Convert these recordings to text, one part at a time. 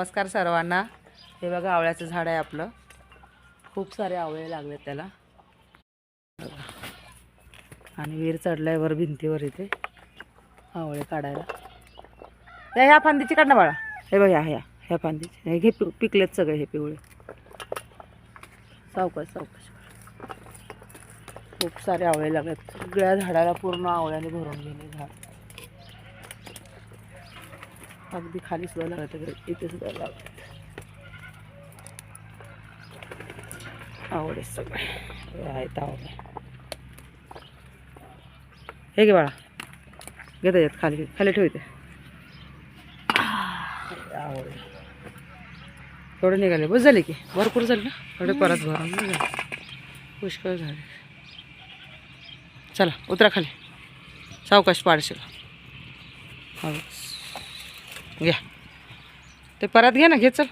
नमस्कार सर्वांना. हे बघा आवळ्याचं झाड आहे आपलं. खूप सारे आवळे लागले त्याला. बघा. आणि विहीर चढलाय वर भिंतीवर इथे. आवळे काढायला. या ह्या फांदीची काढ ना बाळा. हे बघ ह्या ह्या ह्या फांदीची. हे घे पिकलेत सगळे हे पिवळे. सावकाश सावकाश. खूप सारे आवळे लागलेत. सगळ्या झाडाला पूर्ण आवळ्याने भरून गेले झाड. अगदी खाली सुद्धा लागत इथे सुद्धा लागत आवडे सगळे. आहेत आवडे. हे घे बाळा. घेता येत खाली. खाली ठेवते आवडे. थोडे निघाले. बस झाले की. भरपूर झाले ना? थोडे परत भरून पुष्कळ झाले. चला उतरा खाली. सावकाश पाडशील. हो घ्या. ते परत घ्या ना घे चल.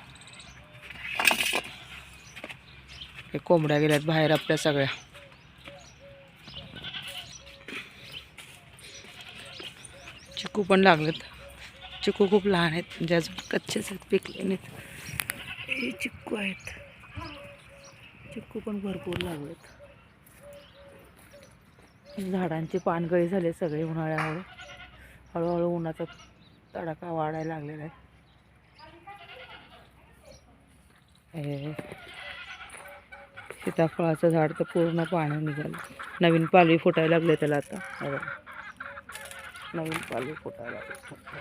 हे कोंबड्या गेल्यात बाहेर आपल्या सगळ्या. चिकू पण लागलेत. चिकू खूप लहान आहेत म्हणजे अजून कच्चेच आहेत पिकले नाहीत. हे चिक्कू आहेत. चिक्कू पण भरपूर लागलेत. झाडांची पानगळी झाली सगळे उन्हाळ्यामुळे. हळूहळू उन्हाचा तडाखा वाढायला लागलेला आहे. हे सीताफळाचं झाड तर पूर्ण पाण्या निघालं. नवीन पालवी फुटायला लागले त्याला आता. बघा. नवीन पालवी फुटायला लागली.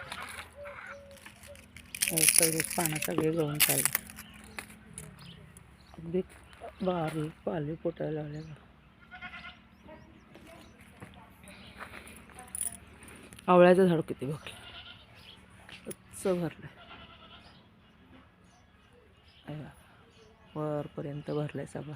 पहिलेच पानं सगळे गळून चालले. अगदी बारीक पालवी फुटायला लागले बघा. आवळ्याचं झाड किती बघलं उच्च भरलं वरपर्यंत भरलं आहे सगळं.